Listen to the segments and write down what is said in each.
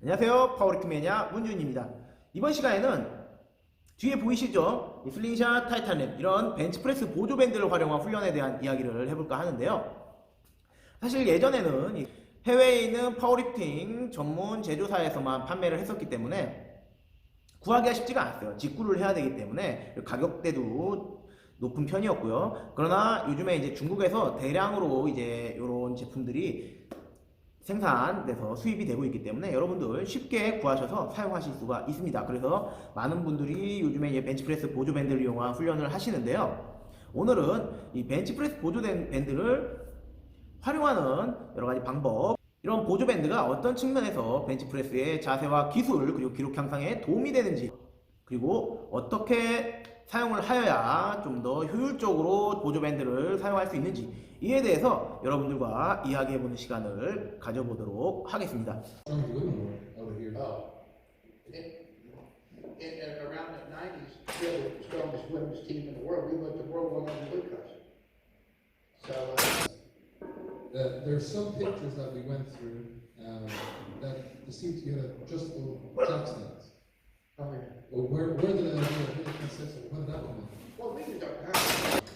안녕하세요. 파워리크 매니아 문준입니다. 이번 시간에는 뒤에 보이시죠? 이 슬링샷, 타이탄랩 이런 벤치프레스 보조밴드를 활용한 훈련에 대한 이야기를 해볼까 하는데요. 사실 예전에는 이 해외에 있는 파워리프팅 전문 제조사에서만 판매를 했었기 때문에 구하기가 쉽지가 않았어요. 직구를 해야 되기 때문에 가격대도 높은 편이었고요. 그러나 요즘에 이제 중국에서 대량으로 이제 이런 제품들이 생산돼서 수입이 되고 있기 때문에 여러분들 쉽게 구하셔서 사용하실 수가 있습니다. 그래서 많은 분들이 요즘에 이 벤치프레스 보조 밴드를 이용한 훈련을 하시는데요. 오늘은 이 벤치프레스 보조 밴드를 활용하는 여러 가지 방법, 이런 보조 밴드가 어떤 측면에서 벤치프레스의 자세와 기술 그리고 기록 향상에 도움이 되는지 그리고 어떻게 사용을 하여야 좀 더 효율적으로 보조 밴드를 사용할 수 있는지 이에 대해서 여러분들과 이야기해보는 시간을 가져보도록 하겠습니다. the, there are some pictures that we went through um, that to get a just a little jump. Oh, yeah. Well, where, where did I get a consistent? What did that one? Well, we don't have.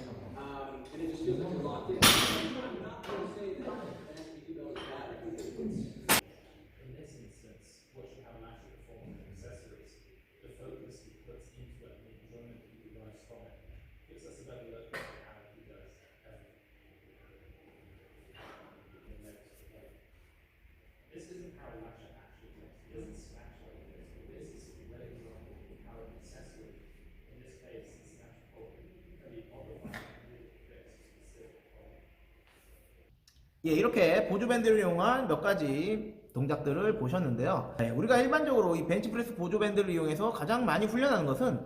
예, 이렇게 보조 밴드를 이용한 몇 가지 동작들을 보셨는데요. 네, 우리가 일반적으로 이 벤치프레스 보조 밴드를 이용해서 가장 많이 훈련하는 것은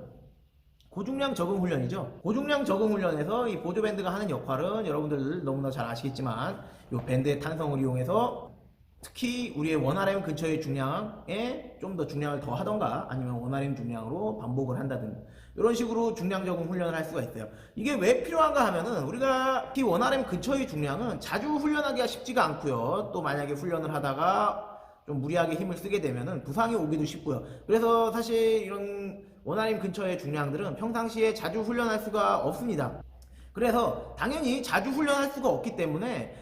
고중량 적응 훈련이죠. 고중량 적응 훈련에서 이 보조 밴드가 하는 역할은 여러분들 너무나 잘 아시겠지만 이 밴드의 탄성을 이용해서 특히 우리의 원RM 근처의 중량에 좀 더 중량을 더 하던가 아니면 원RM 중량으로 반복을 한다든 이런 식으로 중량 적응 훈련을 할 수가 있어요. 이게 왜 필요한가 하면은 우리가 특히 원RM 근처의 중량은 자주 훈련하기가 쉽지가 않고요. 또 만약에 훈련을 하다가 좀 무리하게 힘을 쓰게 되면은 부상이 오기도 쉽고요. 그래서 사실 이런 원RM 근처의 중량들은 평상시에 자주 훈련할 수가 없습니다. 그래서 당연히 자주 훈련할 수가 없기 때문에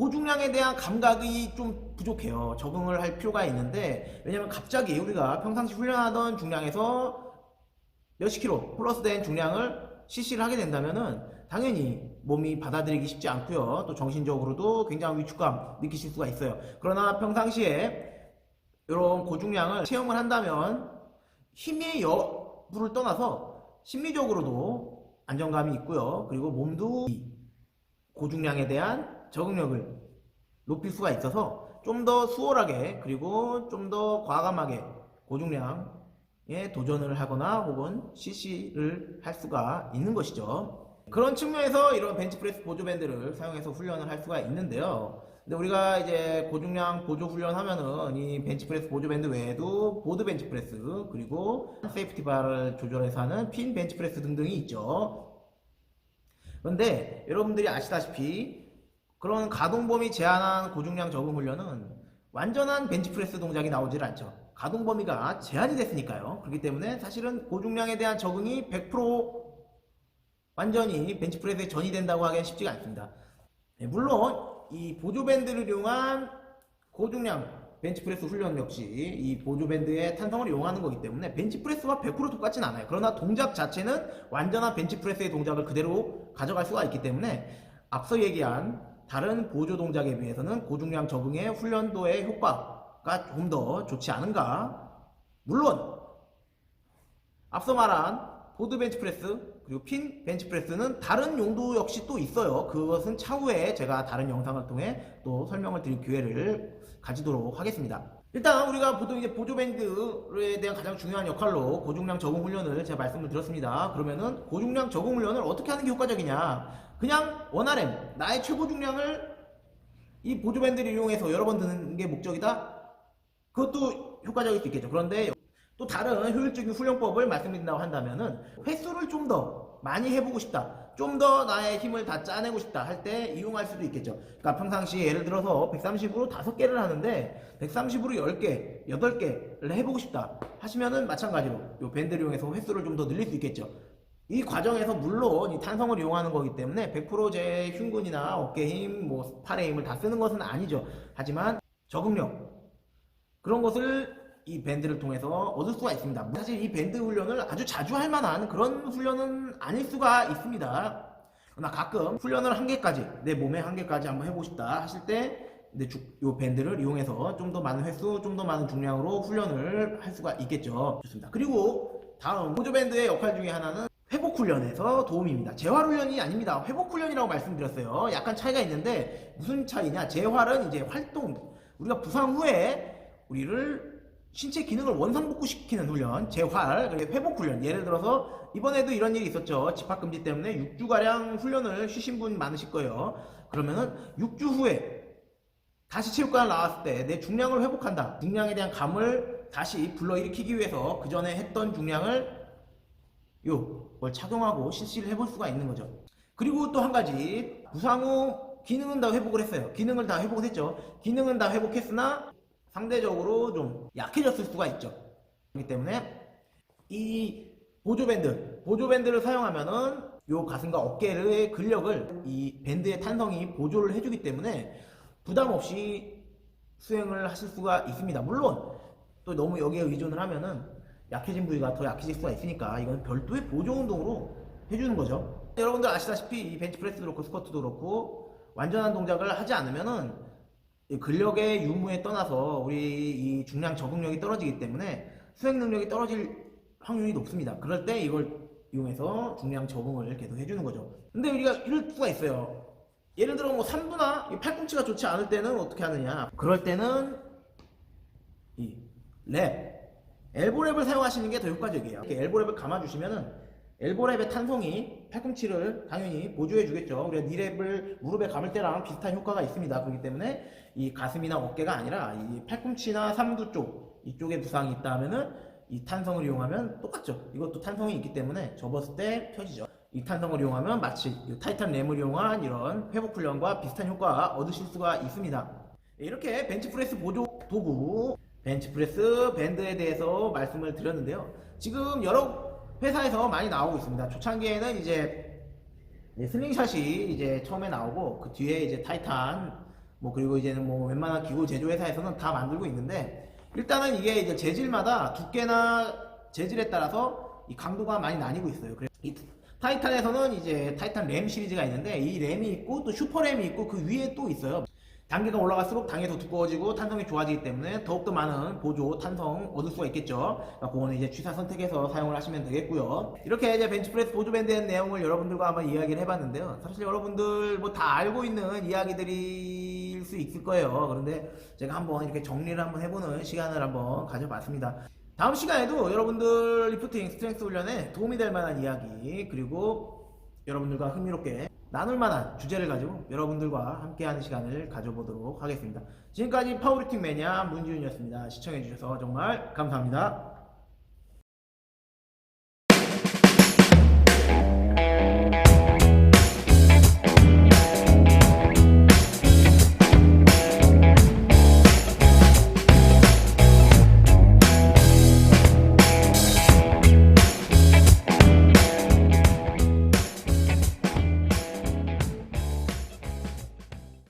고중량에 대한 감각이 좀 부족해요. 적응을 할 필요가 있는데 왜냐면 갑자기 우리가 평상시 훈련하던 중량에서 몇십 킬로 플러스 된 중량을 실시를 하게 된다면은 당연히 몸이 받아들이기 쉽지 않고요. 또 정신적으로도 굉장히 위축감 느끼실 수가 있어요. 그러나 평상시에 이런 고중량을 체험을 한다면 힘의 여부를 떠나서 심리적으로도 안정감이 있고요. 그리고 몸도 이 고중량에 대한 적응력을 높일 수가 있어서 좀 더 수월하게 그리고 좀 더 과감하게 고중량에 도전을 하거나 혹은 CC를 할 수가 있는 것이죠. 그런 측면에서 이런 벤치프레스 보조밴드를 사용해서 훈련을 할 수가 있는데요. 근데 우리가 이제 고중량 보조 훈련 하면은 이 벤치프레스 보조밴드 외에도 보드 벤치프레스 그리고 세이프티 바를 조절해서 하는 핀 벤치프레스 등등이 있죠. 그런데 여러분들이 아시다시피 그런 가동 범위 제한한 고중량 적응 훈련은 완전한 벤치프레스 동작이 나오질 않죠. 가동 범위가 제한이 됐으니까요. 그렇기 때문에 사실은 고중량에 대한 적응이 100% 완전히 벤치프레스에 전이 된다고 하기엔 쉽지가 않습니다. 네, 물론 이 보조밴드를 이용한 고중량 벤치프레스 훈련 역시 이 보조밴드의 탄성을 이용하는 거기 때문에 벤치프레스와 100% 똑같진 않아요. 그러나 동작 자체는 완전한 벤치프레스의 동작을 그대로 가져갈 수가 있기 때문에 앞서 얘기한 다른 보조 동작에 비해서는 고중량 적응의 훈련도의 효과가 좀더 좋지 않은가? 물론 앞서 말한 보드 벤치프레스 그리고 핀 벤치프레스는 다른 용도 역시 또 있어요. 그것은 차후에 제가 다른 영상을 통해 또 설명을 드릴 기회를 가지도록 하겠습니다. 일단 우리가 보통 이제 보조밴드에 대한 가장 중요한 역할로 고중량 적응 훈련을 제가 말씀을 드렸습니다. 그러면은 고중량 적응 훈련을 어떻게 하는 게 효과적이냐? 그냥 원RM 나의 최고 중량을 이 보조밴드를 이용해서 여러 번 드는 게 목적이다. 그것도 효과적일 수 있겠죠. 그런데 또 다른 효율적인 훈련법을 말씀드린다고 한다면은 횟수를 좀 더 많이 해보고 싶다. 좀 더 나의 힘을 다 짜내고 싶다 할 때 이용할 수도 있겠죠. 그러니까 평상시에 예를 들어서 130으로 5개를 하는데 130으로 10개, 8개를 해보고 싶다 하시면은 마찬가지로 이 밴드를 이용해서 횟수를 좀 더 늘릴 수 있겠죠. 이 과정에서 물론 이 탄성을 이용하는 거기 때문에 100%제 흉근이나 어깨 힘, 뭐 팔의 힘을 다 쓰는 것은 아니죠. 하지만 적응력 그런 것을 이 밴드를 통해서 얻을 수가 있습니다. 사실 이 밴드 훈련을 아주 자주 할 만한 그런 훈련은 아닐 수가 있습니다. 그러나 가끔 훈련을 한 개까지 내 몸에 한 개까지 한번 해보고 싶다 하실 때 근데 주- 요 밴드를 이용해서 좀 더 많은 횟수, 좀 더 많은 중량으로 훈련을 할 수가 있겠죠. 좋습니다. 그리고 다음 보조 밴드의 역할 중에 하나는 훈련에서 도움입니다. 재활 훈련이 아닙니다. 회복 훈련이라고 말씀드렸어요. 약간 차이가 있는데 무슨 차이냐? 재활은 이제 활동 우리가 부상 후에 우리를 신체 기능을 원상복구시키는 훈련, 재활, 그리고 회복 훈련. 예를 들어서 이번에도 이런 일이 있었죠. 집합 금지 때문에 6주 가량 훈련을 쉬신 분 많으실 거예요. 그러면은 6주 후에 다시 체육관 나왔을 때 내 중량을 회복한다. 중량에 대한 감을 다시 불러일으키기 위해서 그 전에 했던 중량을 요걸 착용하고 실시를 해볼 수가 있는 거죠. 그리고 또 한 가지 부상 후 기능은 다 회복을 했어요. 기능을 다 회복을 했죠. 기능은 다 회복했으나 상대적으로 좀 약해졌을 수가 있죠. 그렇기 때문에 이 보조밴드, 보조밴드를 사용하면은 요 가슴과 어깨의 근력을 이 밴드의 탄성이 보조를 해주기 때문에 부담 없이 수행을 하실 수가 있습니다. 물론 또 너무 여기에 의존을 하면은 약해진 부위가 더 약해질 수가 있으니까 이건 별도의 보조 운동으로 해주는 거죠. 여러분들 아시다시피 이 벤치프레스도 그렇고 스쿼트도 그렇고 완전한 동작을 하지 않으면은 이 근력의 유무에 떠나서 우리 이 중량 적응력이 떨어지기 때문에 수행 능력이 떨어질 확률이 높습니다. 그럴 때 이걸 이용해서 중량 적응을 계속 해주는 거죠. 근데 우리가 이럴 수가 있어요. 예를 들어 뭐 삼두나 이 팔꿈치가 좋지 않을 때는 어떻게 하느냐? 그럴 때는 이 랩, 엘보랩을 사용하시는 게 더 효과적이에요. 이렇게 엘보랩을 감아주시면은 엘보랩의 탄성이 팔꿈치를 당연히 보조해 주겠죠. 우리가 니랩을 무릎에 감을 때랑 비슷한 효과가 있습니다. 그렇기 때문에 이 가슴이나 어깨가 아니라 이 팔꿈치나 삼두 쪽 이쪽에 부상이 있다 하면은 이 탄성을 이용하면 똑같죠. 이것도 탄성이 있기 때문에 접었을 때 펴지죠. 이 탄성을 이용하면 마치 이 타이탄 램을 이용한 이런 회복 훈련과 비슷한 효과가 얻으실 수가 있습니다. 이렇게 벤치프레스 보조 도구, 벤치프레스 밴드에 대해서 말씀을 드렸는데요. 지금 여러 회사에서 많이 나오고 있습니다. 초창기에는 이제 네, 슬링샷이 이제 처음에 나오고 그 뒤에 이제 타이탄 뭐 그리고 이제는 뭐 웬만한 기구 제조 회사에서는 다 만들고 있는데 일단은 이게 이제 재질마다 두께나 재질에 따라서 이 강도가 많이 나뉘고 있어요. 그래서 이 타이탄에서는 이제 타이탄 램 시리즈가 있는데 이 램이 있고 또 슈퍼 램이 있고 그 위에 또 있어요. 단계가 올라갈수록 당이 더 두꺼워지고 탄성이 좋아지기 때문에 더욱더 많은 보조 탄성 얻을 수가 있겠죠. 그러니까 그거는 이제 취사 선택해서 사용을 하시면 되겠고요. 이렇게 이제 벤치프레스 보조 밴드의 내용을 여러분들과 한번 이야기를 해봤는데요. 사실 여러분들 뭐 다 알고 있는 이야기들일 수 있을 거예요. 그런데 제가 한번 이렇게 정리를 한번 해보는 시간을 한번 가져봤습니다. 다음 시간에도 여러분들 리프팅 스트렝스 훈련에 도움이 될 만한 이야기 그리고 여러분들과 흥미롭게 나눌 만한 주제를 가지고 여러분들과 함께하는 시간을 가져보도록 하겠습니다. 지금까지 파워리팅 매니아 문지훈이었습니다. 시청해주셔서 정말 감사합니다.